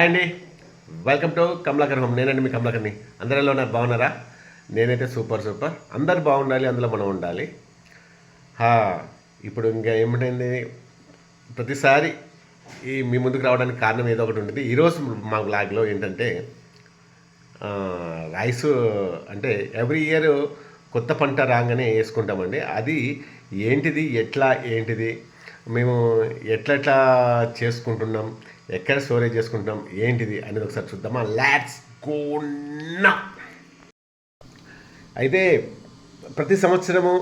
Hi అండి. Welcome to Kamalakar home నేనండి మీ కమలాకర్ని అందరిలో ఉన్నారు బాగున్నారా? నేనైతే సూపర్ సూపర్. అందరు బాగుండాలి అందులో మనం ఉండాలి. హా ఇప్పుడు ఇంకా ఏమిటైంది ప్రతిసారి ఈ మీ ముందుకు రావడానికి కారణం ఏదో ఒకటి ఉంటుంది. ఈరోజు మా బ్లాగ్లో ఏంటంటే రైస్ అంటే ఎవ్రీ ఇయర్ కొత్త పంట రాగానే వేసుకుంటామండి. అది ఏంటిది? ఎట్లా? ఏంటిది? మేము ఎట్లా ఎట్లా చేసుకుంటున్నాం? ఎక్కడ స్టోరేజ్ చేసుకుంటున్నాం ఏంటిది అనేది ఒకసారి చూద్దామా? ల్యాట్స్ కోన్నా అయితే ప్రతి సంవత్సరము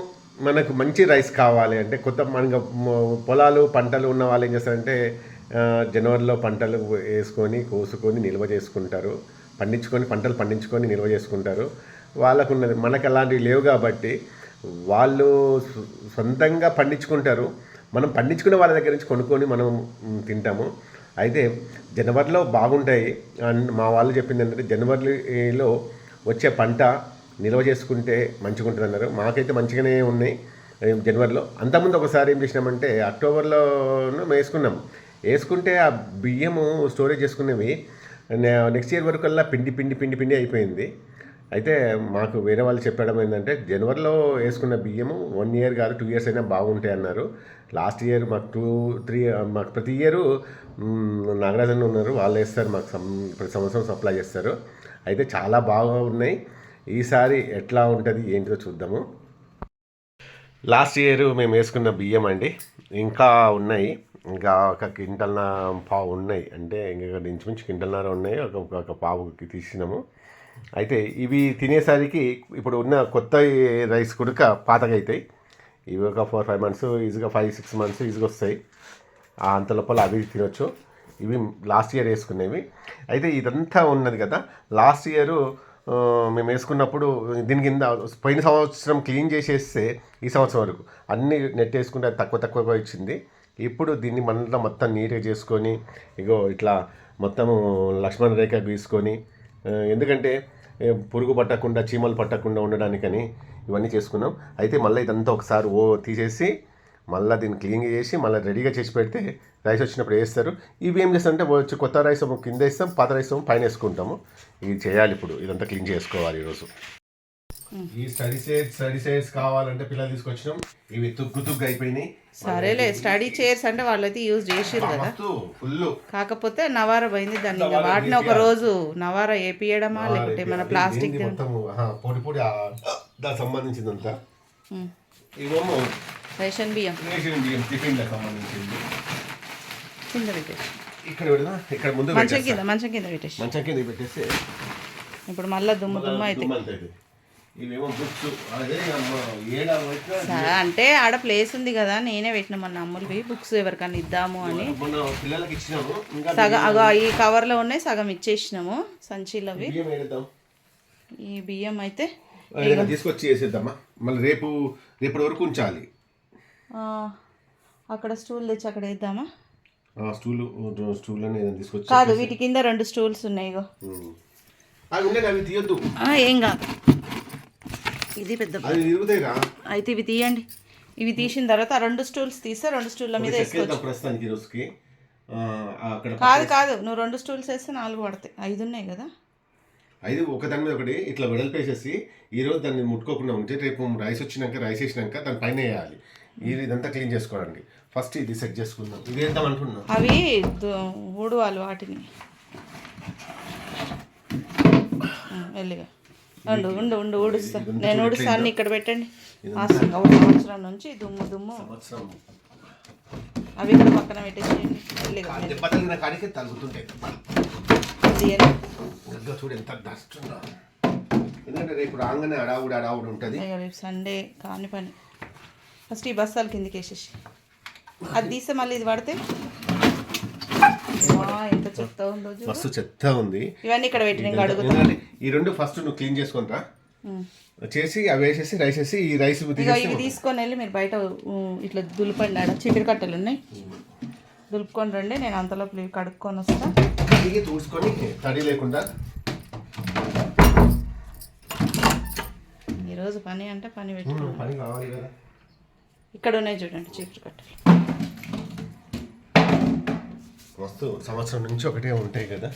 మనకు మంచి రైస్ కావాలి అంటే కొత్త మన పొలాలు పంటలు ఉన్న వాళ్ళు ఏం చేస్తారంటే జనవరిలో పంటలు వేసుకొని కోసుకొని నిల్వ చేసుకుంటారు. పండించుకొని పంటలు పండించుకొని నిల్వ చేసుకుంటారు. వాళ్ళకు ఉన్నది మనకు అలాంటివి లేవు కాబట్టి వాళ్ళు సొంతంగా పండించుకుంటారు. మనం పండించుకునే వాళ్ళ దగ్గర నుంచి కొనుక్కొని మనం తింటాము. అయితే జనవరిలో బాగుంటాయి. అండ్ మా వాళ్ళు చెప్పింది ఏంటంటే జనవరిలో వచ్చే పంట నిల్వ చేసుకుంటే మంచిగా ఉంటుంది అన్నారు మాకైతే మంచిగానే ఉన్నాయి. జనవరిలో అంతకుముందు ఒకసారి ఏం చేసినామంటే అక్టోబర్లో వేసుకున్నాం. వేసుకుంటే ఆ బియ్యము స్టోరేజ్ చేసుకునేవి నెక్స్ట్ ఇయర్ వరకల్లా పిండి పిండి పిండి పిండి అయిపోయింది. అయితే మాకు వేరే వాళ్ళు చెప్పడం ఏంటంటే జనవరిలో వేసుకున్న బియ్యము వన్ ఇయర్ కాదు టూ ఇయర్స్ అయినా బాగుంటాయి అన్నారు. లాస్ట్ ఇయర్ మాకు టూ త్రీ మాకు ప్రతి ఇయర్ నాగరాజన్ ఉన్నారు. వాళ్ళు వేస్తారు మాకు సం ప్రతి సంవత్సరం సప్లై చేస్తారు. అయితే చాలా బాగా ఉన్నాయి. ఈసారి ఎట్లా ఉంటుంది ఏంటిదో చూద్దాము. లాస్ట్ ఇయర్ మేము వేసుకున్న బియ్యం అండి ఇంకా ఉన్నాయి. ఇంకా ఒక కింటల్న పావు ఉన్నాయి. అంటే ఇంకా ఇంచుమించు కింటల్నర ఉన్నాయి. ఒక ఒక పావుకి తీసినాము. అయితే ఇవి తినేసరికి ఇప్పుడు ఉన్న కొత్త రైస్ కుడక పాతగా అవుతాయి ఇవి ఒక ఫోర్ ఫైవ్ మంత్స్ ఈజీగా ఫైవ్ సిక్స్ మంత్స్ ఈజీగా వస్తాయి. అంత లోపల అవి తినొచ్చు. ఇవి లాస్ట్ ఇయర్ వేసుకునేవి. అయితే ఇదంతా ఉన్నది కదా లాస్ట్ ఇయర్ మేము వేసుకున్నప్పుడు దీని కింద పోయిన సంవత్సరం క్లీన్ చేసేస్తే ఈ సంవత్సరం వరకు అన్ని నెట్ వేసుకుంటే అది తక్కువ తక్కువగా ఇచ్చింది. ఇప్పుడు దీన్ని మనలో మొత్తం నీట్గా చేసుకొని ఇగో ఇట్లా మొత్తము లక్ష్మణ రేఖ గీసుకొని ఎందుకంటే పురుగు పట్టకుండా చీమలు పట్టకుండా ఉండడానికని ఇవన్నీ చేసుకున్నాం. అయితే మళ్ళీ ఇదంతా ఒకసారి ఓ తీసేసి మళ్ళీ దీన్ని క్లీన్ చేసి మళ్ళీ రెడీగా చేసి పెడితే రైస్ వచ్చినప్పుడు వేస్తారు. ఇవి ఏం చేస్తారంటే వచ్చి కొత్త రైస్ కింద వేస్తాం పాత రైస్ పైన వేసుకుంటాము. ఇది చేయాలి ఇప్పుడు ఇదంతా క్లీన్ చేసుకోవాలి ఈరోజు. ఈ స్టడీ సైడ్స్ స్టడీ సైడ్స్ కావాలంటే పిల్లలు తీసుకొచ్చినాం. ఇవి తుగ్గు తుగ్గు అయిపోయినాయి. సరేలే స్టడీ చైర్స్ అంటే వాళ్ళైతే యూజ్ చేసిరు కదా. కాకపోతే నవార పోయింది దాన్ని వాటిని ఒక రోజు నవార వేపియడమా లేకుంటే మన ప్లాస్టిక్ మొత్తం పొడి పొడి ఆ, దానికి సంబంధించిందంతా. ఇవేమో రేషన్ బియ్యం. రేషన్ బియ్యం టిఫిన్లకు సంబంధించింది. కింద పెట్టేసి. ఇక్కడ పెడదాం. ఇక్కడ ముందు మంచం. కింద మంచం కింద పెట్టేసి. మంచం కింద పెట్టేస్తే ఇప్పుడు మళ్ళీ దుమ్ము దుమ్ము అయితే. సరే అంటే ఆడ ప్లేస్ ఉంది కదా నేనే పెట్టిన మన అమ్ములవి బుక్స్ ఎవరికైనా ఇద్దాము అని. మొన్న సగం అగో ఈ కవర్లో ఉన్నాయి సగం ఇచ్చేసినాము సంచిలవి. ఈ బియ్యం అయితే తీసుకొచ్చి వేసేద్దామా? మళ్ళీ రేపు రేపటి వరకు ఉంచాలి. అక్కడ స్టూల్ తెచ్చి అక్కడ వేద్దామా? స్టూల్ స్టూల్ తీసుకొచ్చి కాదు వీటి కింద రెండు స్టూల్స్ ఉన్నాయి ఇగో. ఏం కాదు. ఇది పెద్ద అయితే ఇవి తీయండి. ఇవి తీసిన తర్వాత రెండు స్టూల్స్ తీస్తే రెండు స్టూళ్ళ మీద వేసుకోవచ్చు. కాదు కాదు. నువ్వు రెండు స్టూల్స్ వేస్తే నాలుగు పడతాయి. ఐదు ఉన్నాయి కదా. ఐదు ఒకదాని మీద ఒకటి ఇట్లా వెడల్పేసేసి ఈ రోజు దాన్ని ముట్టుకోకుండా ఉంటే రేపు రైస్ వచ్చినాక రైస్ వేసినాక దాని పైన వేయాలి. ఇది ఇదంతా క్లీన్ చేసుకోవడానికి. ఫస్ట్ ఇది సెట్ చేసుకుందాం. ఇది వేద్దాం అనుకున్నాం అవి ఊడవాలి వాటిని. వెళ్ళిగా. ఉండు ఉండు ఉండు ఊడుస్తా నేను ఊడుస్తాను ఇక్కడ పెట్టండి. ఆ ఒక సంవత్సరం నుంచి దుమ్ము దుమ్ము. అవి ఇక్కడ పక్కన పెట్టేసేయండి. ఇంకా చూడు ఎంత డస్ట్ ఎందుకంటే రేపు రాగానే అడావుడు అడావుడు ఉంటుంది. ఇక రేపు సండే కాని పని. ఫస్ట్ ఈ బస్తాలు కిందకి వేసేసి. అది తీస్తే మళ్ళీ ఇది పడితే ఎంత చెత్త ఉందో. మస్తు చెత్త ఉంది. ఇవన్నీ ఇక్కడ ఈ రెండు ఫస్ట్ నువ్వు క్లీన్ చేసుకుంటా. చేసి అవి వేసేసి రైస్ వేసి ఈ రైస్ ఇవి తీసుకొని వెళ్ళి మీరు బయట ఇట్లా దులిపండి ఆడ. చీకటి కట్టెలు ఉన్నాయి. దులుపుకొని రండి. నేను అంతలోపు ఇవి కడుక్కొని వస్తా. దిగి చూసుకొని తడి లేకుండా. ఈరోజు పని అంటే పని పెట్టి పని కావాలి కదా. ఇక్కడ ఉన్నాయి చూడండి చీకటి కట్టెలు. మస్తు సంవత్సరం నుంచి ఒకటే ఉంటాయి కదా.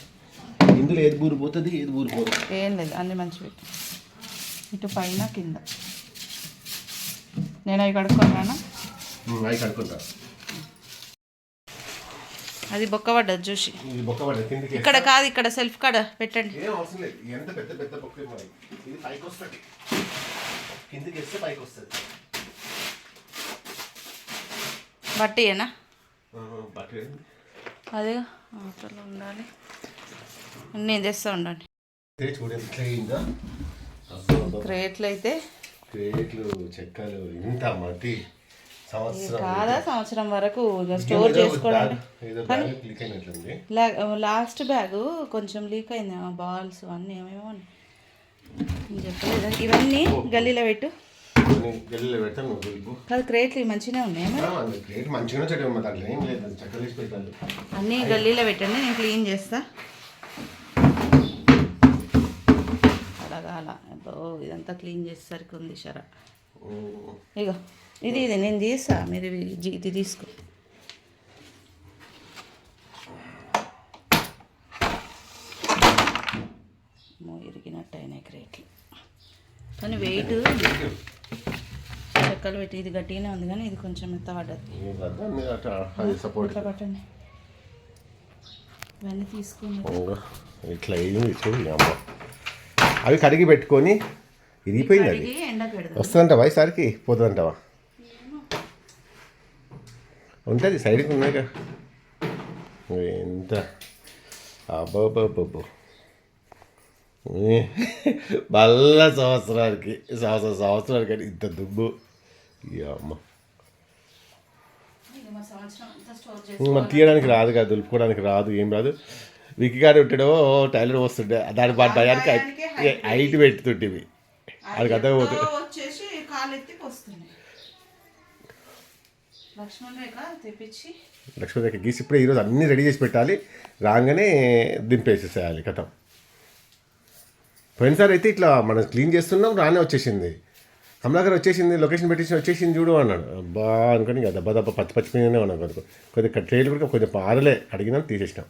ఇందులో ఏది బూరు పోతుంది ఏది బూరు పోతుంది ఏం లేదు అన్ని మంచి పెట్టి ఇటు పైన కింద. నేను అవి కడుక్కున్నాను అవి కడుకుంటా అది చూసి. బొక్క పడదు కిందికి. ఇక్కడ కాదు ఇక్కడ సెల్ఫ్ కాడ పెట్టండి. ఎంత పెద్ద పెద్ద బొక్క ఇది పైకి వస్తుంది. కిందికి వేస్తే పైకి వస్తుంది. బట్టియేనా? బట్ అదే ఆటోలో ఉండాలి. నేను తెస్తా ఉండండి. క్రేట్లు అయితే. క్రేట్లు చెక్కలు ఇంత మట్టి కాదా సంవత్సరం వరకు స్టోర్ చేసుకోవడానికి లాస్ట్ బ్యాగ్ కొంచెం లీక్ అయింది బాల్స్ అన్నీ ఏమేమో. నేను చెప్పలేదా. ఇవన్నీ గల్లీలో పెట్టు. గల్లీలో పెడతాను నువ్వు దులుపు కాదు క్రేట్లు ఇవి మంచిగానే ఉన్నాయి మరి? క్రేట్ మంచిగా దాంట్లో ఏం లేదు పెట్టాలి. అన్నీ గల్లీలో పెట్టండి నేను క్లీన్ చేస్తా. అలాగా అలా ఇదంతా క్లీన్ చేసేసరికి ఉంది షరా. ఇగో ఇది ఇది నేను తీస్తా మీరు ఇది తీసుకో. ఇరిగినట్టు అయినాయి క్రేట్లు. కానీ వెయిట్ చెక్కలు పెట్టి ఇది గట్టిగానే ఉంది కానీ ఇది కొంచెం సపోర్ట్ ఇట్లా పట్టండి. ఇవన్నీ తీసుకుని ఇట్లా అయింది అమ్మ. అవి కడిగి పెట్టుకొని ఇరిగిపోయింది అది. వస్తుందంటావా ఈసారికి పోతుందంటావా? ఉంటుంది సైడ్కి ఉన్నాయి కదా. ఎంత? అబ్బాబ్బాబ్బో మళ్ళా సంవత్సరానికి సంవత్సరం సంవత్సరానికి అని ఇంత దుబ్బు ఈ అమ్మ. తీయడానికి రాదు కదా దులుపుకోవడానికి రాదు ఏం రాదు. విక్కిగాడు ఉంటాడో టైలర్ వస్తుండే దాని పాటు భయానికి హైట్ పెట్టుతుంటివి. అది అర్థం పోతుంది లక్ష్మణ్ రేఖ గీసి ఇప్పుడే ఈరోజు అన్నీ రెడీ చేసి పెట్టాలి. రాగానే దింపేసేసేయాలి కథం. పోయినసారి అయితే ఇట్లా మనం క్లీన్ చేస్తున్నాం రానే వచ్చేసింది. కమలాకర్ వచ్చేసింది లొకేషన్ పెట్టేసి వచ్చేసింది చూడు అన్నాడు. అబ్బా అనుకొని ఇక దెబ్బ దెబ్బ పచ్చి పచ్చి మీదనే ఉన్నాం కొద్దిగా కొద్దిగా ట్రైల్ కూడా కొంచెం ఆరలే అడిగినాం తీసేసినాం.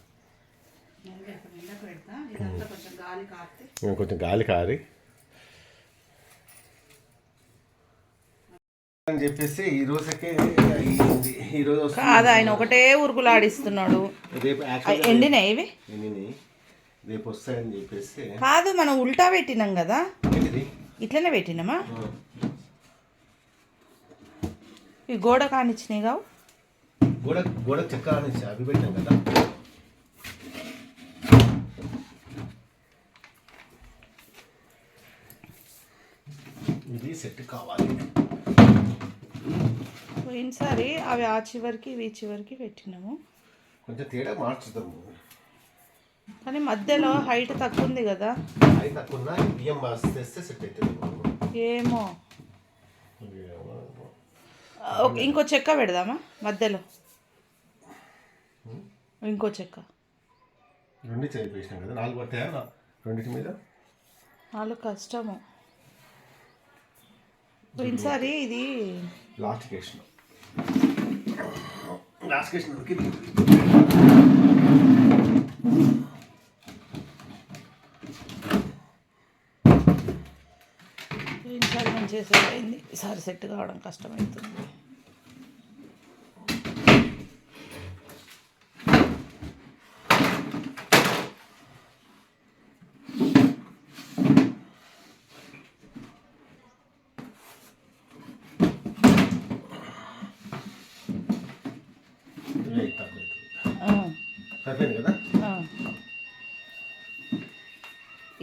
కొంచెం గాలి కాస్తే ఇంకా కొంచెం గాలి కారి. అని చెప్పేసి ఈ రోజుకే ఈ రోజు. కాదు ఆయన ఒకటే ఉరుకులాడిస్తున్నాడు రేపు ఎండినాయి ఇవి? ఎన్ని రేపు వస్తాయని చెప్పేసి. కాదు మనం ఉల్టా పెట్టినాం కదా. ఇట్లనే పెట్టినామా? ఈ గోడ కానిచ్చినాయి కావు? గోడ గోడ చెక్క అనేసి అవి పెట్టాం కదా. ఇది సెట్ కావాలి. పోయినసారి అవి ఆ చివరికి ఇవి చివరికి పెట్టినాము. కొంచెం తేడా మార్చుదాము. కానీ మధ్యలో హైట్ తక్కువ ఉంది కదా తక్కువ బియ్యం తెస్తే సెట్ అవుతుంది ఏమో. ఇంకో చెక్క పెడదామా? మధ్యలో. ఇంకో చెక్క. రెండు చేయించినాం కదా నాలుగు పడతాయా? రెండింటి మీద? వాళ్ళు కష్టము. పోయినసారి ఇది లాస్ట్ కేషన్ లాస్ట్ కేషన్ పోయినసారి నేను చేసేది అయింది ఈసారి సెట్ కావడం కష్టమవుతుంది.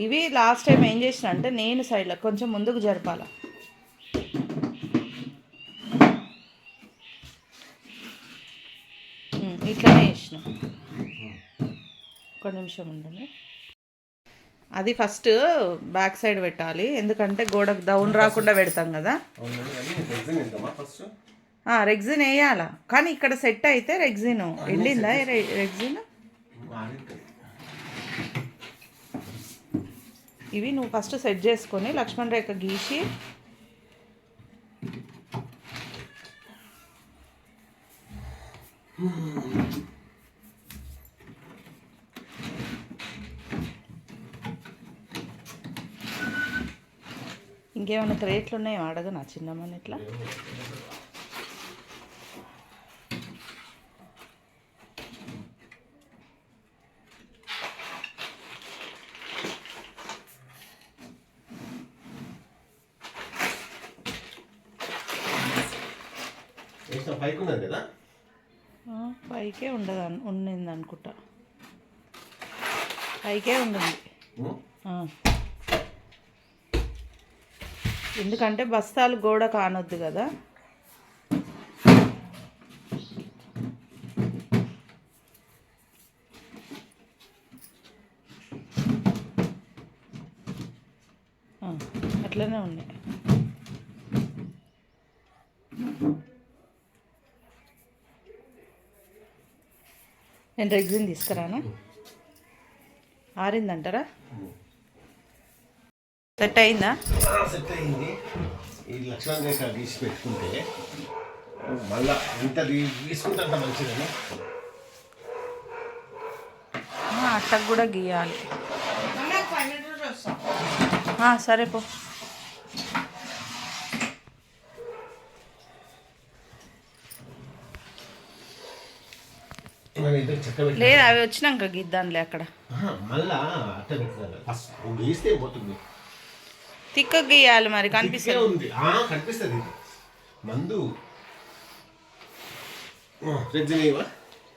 ఇవి లాస్ట్ టైం ఏం చేసిన అంటే నేను సైడ్లో కొంచెం ముందుకు జరపాల. నిమిషం ఉండండి. అది ఫస్ట్ బ్యాక్ సైడ్ పెట్టాలి. ఎందుకంటే గోడకు డౌన్ రాకుండా పెడతాం కదా. రెగ్జిన్ వేయాల? కానీ ఇక్కడ సెట్ అయితే రెగ్జిన్ రె- రెగ్జిన్ ఇవి నువ్వు ఫస్ట్ సెట్ చేసుకొని లక్ష్మణ్ రేఖ గీసి ఇంకేమైనా క్రేట్లు ఉన్నాయో? అడగనా చిన్నమ్మని ఇట్లా? పైకి ఉండదు అను- ఉండింది అనుకుంటా పైకే ఉండింది. ఎందుకంటే బస్తాలు గోడ కానొద్దు కదా. అట్లనే ఉన్నాయి. నేను రెగ్జిన్ తీసుకురానా. ఆరిందంటారా? సెట్ అయిందా సెట్ అయింది ఈ లక్ష్మణ్ రేఖ గీసి పెట్టుకుంటే మళ్ళా ఎంత తీ- తీసుకుంటే అంత మంచిదని? అట్టకు కూడా గీయాలి. సరే పో. లేదు అవి వచ్చినాక గీద్దాంలే అక్కడ. మళ్ళా అట్ట గీస్తే పోతుంది. తిక్క గీయాలి మరి కనిపిస్తుంది. ఉంది. కనిపిస్తుంది. మందు.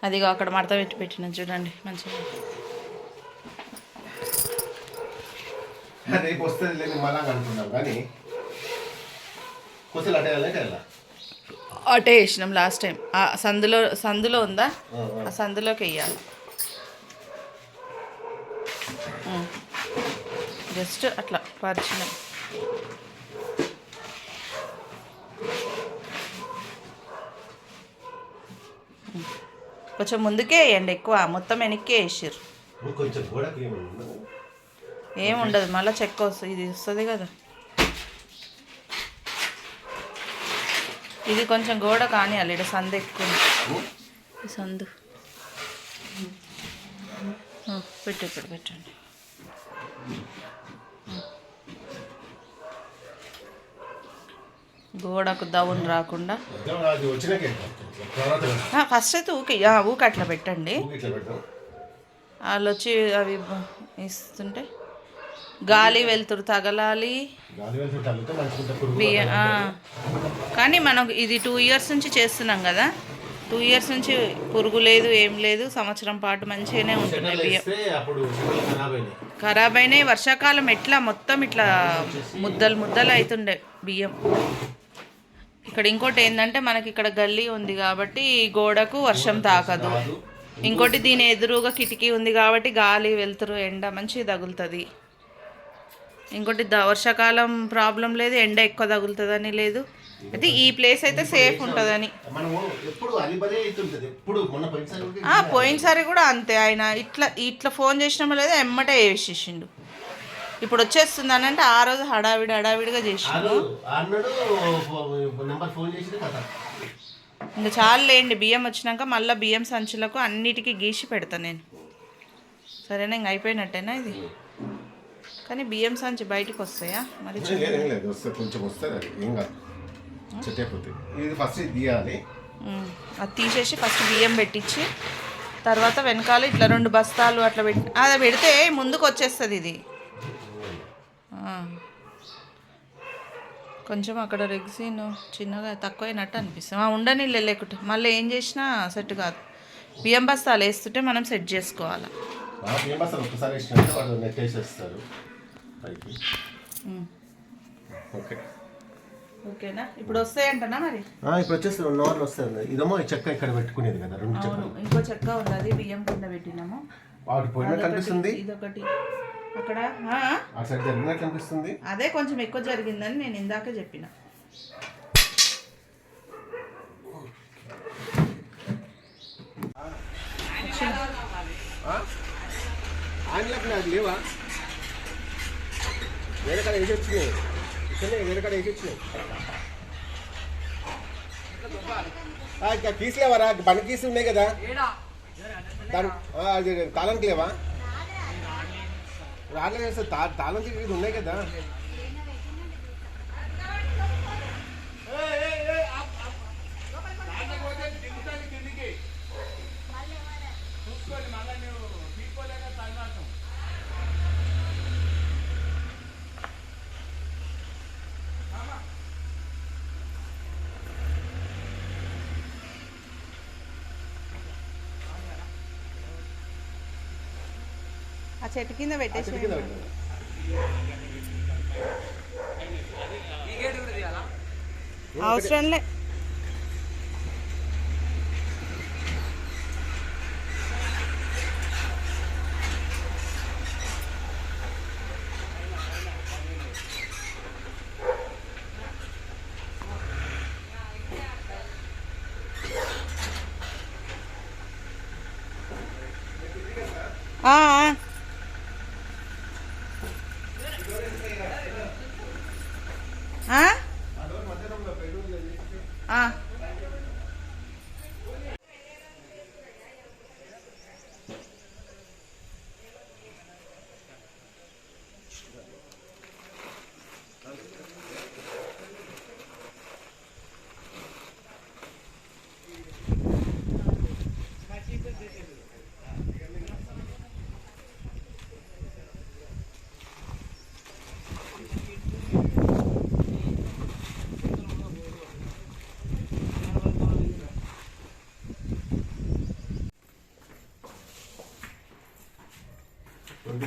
అదిగో అక్కడ మడత పెట్టి పెట్టిన చూడండి మంచిగా. రేపు వస్తుంది లేదు మళ్ళా అనుకున్నాం కానీ అటే వేసినాం లాస్ట్ టైం ఆ సందులో సందులో ఉందా? ఆ సందులోకి వెయ్యాలి. జస్ట్ అట్లా పరిచినాం కొంచెం ముందుకే వేయండి ఎక్కువ మొత్తం వెనక్కే వేసారు ఏం ఉండదు మళ్ళీ చెక్క వస్తుంది ఇది వస్తుంది కదా. ఇది కొంచెం గోడ కానియాలి ఇక్కడ సందు ఎక్కువ. సందు. ఆ, పెట్టు ఇక్కడ పెట్టండి. గోడకు దవును రాకుండా. ఫస్ట్ అయితే ఊకే ఊకే అట్లా పెట్టండి. వాళ్ళు వచ్చి అవి ఇస్తుంటే గాలి వెలుతురు తగలాలి. కానీ మనం ఇది టూ ఇయర్స్ నుంచి చేస్తున్నాం కదా. టూ ఇయర్స్ నుంచి పురుగు లేదు ఏం లేదు. సంవత్సరం పాటు మంచిగానే ఉంటున్నాయి చెట్టలు బియ్యం. ఖరాబ్ అయినాయి వర్షాకాలం ఎట్లా మొత్తం ఇట్లా ముద్దలు ముద్దలు అవుతుండే బియ్యం. ఇక్కడ ఇంకోటి ఏంటంటే మనకి ఇక్కడ గల్లీ ఉంది కాబట్టి గోడకు వర్షం తాకదు. ఇంకోటి దీని ఎదురుగా కిటికీ ఉంది కాబట్టి గాలి వెలుతురు ఎండ మంచిగా తగులుతుంది. ఇంకోటి వర్షాకాలం ప్రాబ్లం లేదు ఎండ ఎక్కువ తగులుతుందని లేదు. అయితే ఈ ప్లేస్ అయితే సేఫ్ ఉంటుందని. పోయినసారి కూడా అంతే. ఆయన ఇట్లా ఇట్లా ఫోన్ చేసినామో లేదో ఎమ్మటే వేసేసిండు ఇప్పుడు వచ్చేస్తుంది అని అంటే ఆ రోజు హడావిడి హడావిడిగా చేసిండు. ఆరు అన్నాడు నెంబర్ ఫోన్ చేసి ఇంకా చాలు లేండి బియ్యం వచ్చినాక మళ్ళీ బియ్యం సంచులకు అన్నిటికీ గీసి పెడతా నేను. సరేనా ఇంక అయిపోయినట్టేనా ఇది? కానీ బియ్యం సంచి బయటికి వస్తాయా? మరి కొంచెం అది ఇది ఫస్ట్ తీయాలి. తీసేసి ఫస్ట్ బియ్యం పెట్టించి తర్వాత వెనకాల ఇట్లా రెండు బస్తాలు అట్లా పెట్టి అది పెడితే ముందుకు వచ్చేస్తుంది ఇది. కొంచెం అక్కడ రెగ్జిన్ చిన్నగా తక్కువైనట్టు అనిపిస్తుంది. ఆ, ఉండని లేకుంటే మళ్ళీ ఏం చేసినా సెట్ కాదు. బియ్యం బస్తాలు వేస్తుంటే మనం సెట్ చేసుకోవాలి. బాగా ఏం అసలు ఒక్కసారి వేసినట్టు వాళ్ళు నెట్ వేసేస్తారు. పైకి. ఉమ్. ఓకే. ఓకేనా? ఇప్పుడు వస్తాయంటనా మరి? ఇప్పుడు వచ్చేసి రెండు అవర్లు వస్తుంది ఇదేమో ఈ చెక్క ఇక్కడ పెట్టుకునేది కదా రెండు అవును. చెక్కలు. ఇంకో చెక్క ఉన్నది బియ్యం కింద పెట్టినాము. వాటి అదొకటి, కనిపిస్తుంది. ఇదొకటి. అక్కడ? జరిగినట్టు అదే కొంచెం ఎక్కువ జరిగిందని నేను ఇందాకే చెప్పిన. ఆన్లైన్ నాకు లేవా వేరే కాడ వేసి వచ్చినాయి ఇక్కడనే వేరే కాడ వేసి వచ్చినాయి బండి ఉన్నాయి కదా దాని తాళంకి లేవా? రాలేదు సార్ తా తాళం కీస్ ఉన్నాయి కదా ఆ చెట్టు కింద పెట్టేసి అవసరంలే ఆ, ఆ. ఆ? ఆ.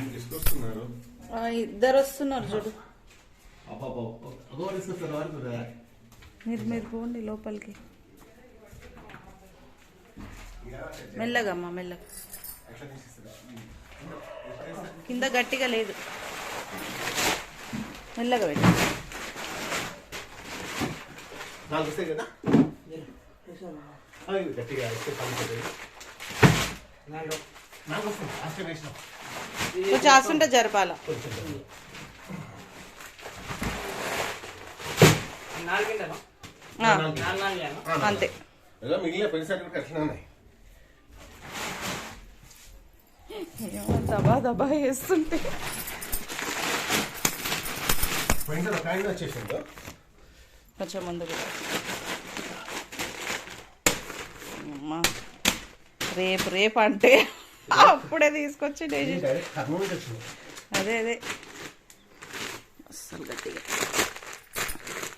తీసుకొస్తున్నారు ఆ, ఇద్దరు వస్తున్నారు చూడు మీరు మీరు పోండి లోపలికి. మెల్లగా అమ్మా మెల్లగా. కింద గట్టిగా లేదు. మెల్లగా పెట్టు. గట్టిగా కొంచెం ఆస్తుంటే జరపాల. అంతే. దబా దబా వేస్తుంటే కొంచెం. అమ్మా. రేపు రేపు అంటే అప్పుడే తీసుకొచ్చి అదే అదే. అస్సలు గట్టిగా.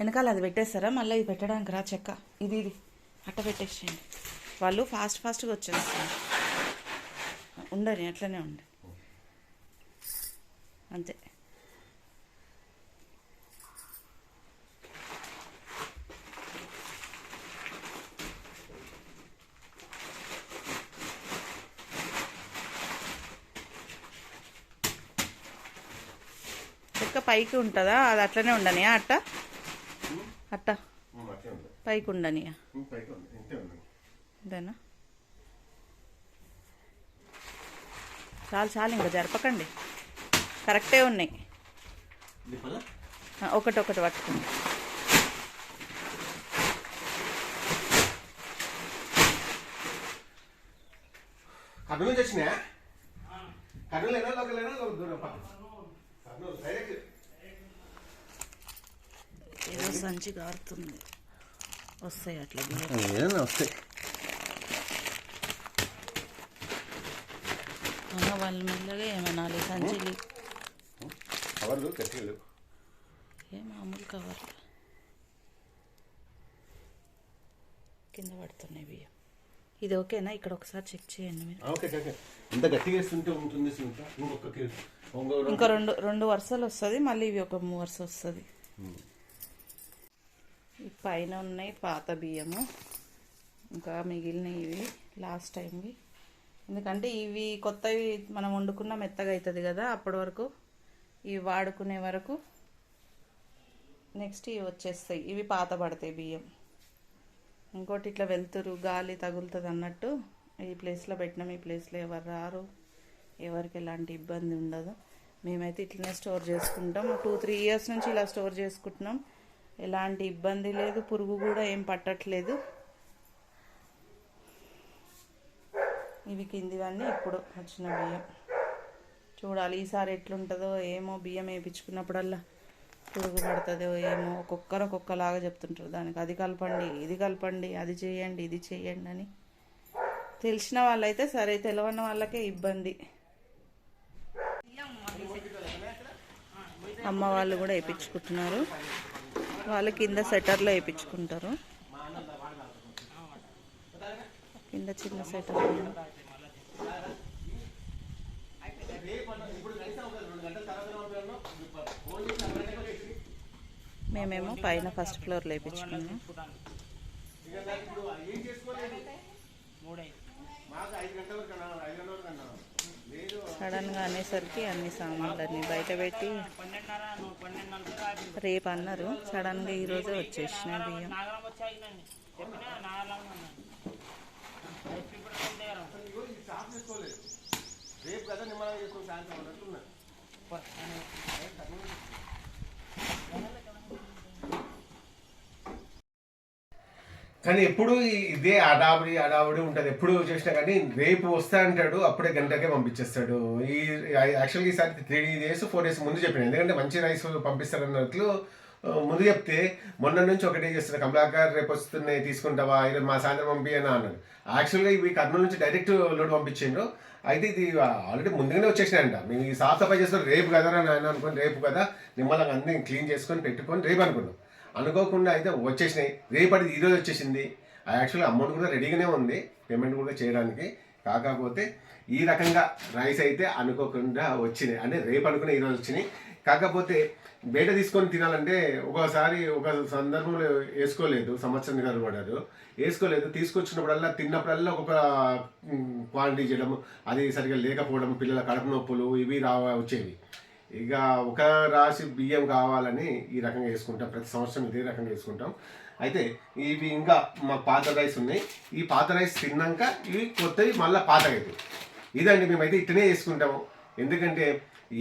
వెనకాల అది పెట్టేస్తారా? మళ్ళీ ఇది పెట్టడానికి రా చెక్క. ఇది ఇది. అట్ట పెట్టేసేయండి. వాళ్ళు ఫాస్ట్ ఫాస్ట్గా వచ్చేస్తారు. ఉండని అట్లనే ఉండి అంతే చెక్క పైకి ఉంటుందా? అది అట్లనే ఉండని అట్ట? అట్ట. పైకి ఉండని పైకి ఉంది. ఇంతే ఉంది. అంతేనా చాలు చాలు ఇంకా జరపకండి. కరెక్టే ఉన్నాయి. ఒకటి ఒకటి పట్టుకోండి. కర్నూలు నుంచి వచ్చినాయా? కర్నూలు అయినా లోకల్ అయినా దూరం పక్క కర్నూలు డైరెక్ట్ ఏదో సంచి కారుతుంది వస్తాయి అట్లా. ఏదైనా వస్తాయి. వాళ్ళు మెల్లగా ఏమనాలి సంచిలు. కవర్లు ఏ మామూలు కవర్ కింద పడుతున్నాయి బియ్యం. ఇది ఓకేనా? ఇక్కడ ఒకసారి చెక్ చేయండి మీరు. ఓకే ఓకే ఇంత గట్టిగా వేస్తుంటే ఉంటుంది ఇంకొక ఇంకో రెండు రెండు వరుసలు వస్తుంది మళ్ళీ ఇవి ఒక మూడు వరుస వస్తుంది. పైన ఉన్నాయి పాత బియ్యము. ఇంకా మిగిలినవి ఇవి లాస్ట్ టైంవి ఎందుకంటే ఇవి కొత్తవి మనం వండుకున్న మెత్తగా అవుతుంది కదా అప్పటి వరకు ఇవి వాడుకునే వరకు నెక్స్ట్ ఇవి వచ్చేస్తాయి. ఇవి పాత పడతాయి బియ్యం. ఇంకోటి ఇట్లా వెళ్తురు గాలి తగులుతుంది అన్నట్టు ఈ ప్లేస్లో పెట్టినాం ఈ ప్లేస్లో ఎవరు రారు. ఎవరికి ఎలాంటి ఇబ్బంది ఉండదు. మేమైతే ఇట్లనే స్టోర్ చేసుకుంటాం. టూ త్రీ ఇయర్స్ నుంచి ఇలా స్టోర్ చేసుకుంటున్నాం. ఎలాంటి ఇబ్బంది లేదు పురుగు కూడా ఏం పట్టట్లేదు. ఇవి కిందివన్నీ ఇప్పుడు వచ్చిన బియ్యం. చూడాలి ఈసారి ఎట్లుంటుందో ఏమో బియ్యం వేయించుకున్నప్పుడల్లా పురుగు పడుతుందో ఏమో ఒక్కొక్కరు ఒక్కొక్కలాగా చెప్తుంటారు. దానికి అది కలపండి ఇది కలపండి అది చేయండి ఇది చేయండి అని. తెలిసిన వాళ్ళైతే సరే తెలియని వాళ్ళకే ఇబ్బంది. అమ్మ వాళ్ళు కూడా వేయించుకుంటున్నారు. వాళ్ళు కింద సెటర్లో వేయించుకుంటారు. కింద చిన్న సెటర్. మేమేమో పైన ఫస్ట్ ఫ్లోర్లో వేయించుకున్నాం. సడన్గా అనేసరికి అన్ని సామాన్లన్నీ బయట పెట్టి రేపు అన్నారు. సడన్గా ఈరోజే వచ్చేసిన బియ్యం. రేపు కదా నిమ్మలం చేసుకుని సాయంత్రం అన్నట్టున్నా కానీ ఎప్పుడు ఇదే అడావిడి అడావిడి ఉంటుంది. ఎప్పుడు చేసినా కానీ రేపు వస్తా అంటాడు అప్పుడే గంటకే పంపించేస్తాడు. ఈ యాక్చువల్గా ఈసారి త్రీ డేస్ ఫోర్ డేస్ ముందు చెప్పిన. ఎందుకంటే మంచి రైస్ పంపిస్తారన్నట్లు ముందు చెప్తే మొన్న నుంచి ఒకటే చేస్తున్నా. కమలాకర్ రేపు వస్తున్నాయి తీసుకుంటావా? ఈరోజు మా సాయంత్రం పంపి అని అన్నాడు యాక్చువల్గా ఇవి కర్నూలు నుంచి డైరెక్ట్ లోడ్ పంపించిండు అయితే ఇది ఆల్రెడీ ముందుగానే వచ్చేసినాయంట. మేము ఈ సాఫ్ సఫాయి చేసుకొని రేపు కదా అని అనుకుని రేపు కదా నిమ్మలంగా అన్ని క్లీన్ చేసుకొని పెట్టుకొని రేపు అనుకున్నాం. అనుకోకుండా అయితే వచ్చేసినాయి. రేపటి ఈరోజు వచ్చేసింది. యాక్చువల్గా అమౌంట్ కూడా రెడీగానే ఉంది. పేమెంట్ కూడా చేయడానికి. కాకపోతే ఈ రకంగా రైస్ అయితే అనుకోకుండా వచ్చినాయి. అంటే రేపు అనుకునే ఈరోజు వచ్చినాయి. కాకపోతే బయట తీసుకొని తినాలంటే ఒకసారి ఒక సందర్భంలో వేసుకోలేదు. సంవత్సరం గారు పడారు వేసుకోలేదు. తీసుకొచ్చినప్పుడల్లా తిన్నప్పుడల్లా ఒక క్వాంటిటీ చేయడం అది సరిగా లేకపోవడం పిల్లల కడుపు నొప్పులు ఇవి రా వచ్చేవి. ఇక ఒక రాశి బియ్యం కావాలని ఈ రకంగా వేసుకుంటాం ప్రతి సంవత్సరం ఇదే రకంగా వేసుకుంటాం అయితే ఇవి ఇంకా మా పాత రైస్ ఉన్నాయి. ఈ పాత రైస్ తిన్నాక ఇవి కొత్తవి మళ్ళీ పాత అవుతాయి ఇదండి మేమైతే ఇట్టనే వేసుకుంటాము ఎందుకంటే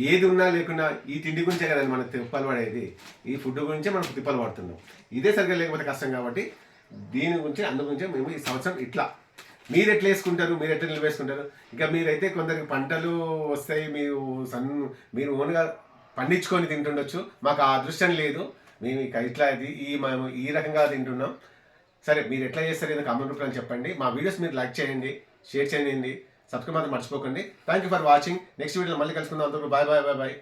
ఏది ఉన్నా లేకున్నా ఈ తిండి గురించే కదండి మనకు తిప్పలు పడేది. ఈ ఫుడ్ గురించే మనకు తిప్పలు పడుతున్నాం. ఇదే సరిగ్గా లేకపోతే కష్టం కాబట్టి దీని గురించి అందు గురించే మేము ఈ సంవత్సరం ఇట్లా మీరు ఎట్లా వేసుకుంటారు మీరు ఎట్లా నిల్వ వేసుకుంటారు ఇంకా మీరైతే కొందరికి పంటలు వస్తాయి మీరు సన్ మీరు ఓన్గా పండించుకొని తింటుండొచ్చు. మాకు ఆ అదృష్టం లేదు. మేము ఇక ఇట్లా ఇది ఈ మేము ఈ రకంగా తింటున్నాం. సరే మీరు ఎట్లా చేస్తారు ఏదో కామెంట్ రూపంలో చెప్పండి. మా వీడియోస్ మీరు లైక్ చేయండి షేర్ చేయండి. సబ్స్క్రైబ్ మాత్రం మర్చిపోకండి. Thank you for watching next వీడియోలో మళ్ళీ కలుసుకుందాం. అంతవరకు బాయ్ బాయ్ బాయ్ బాయ్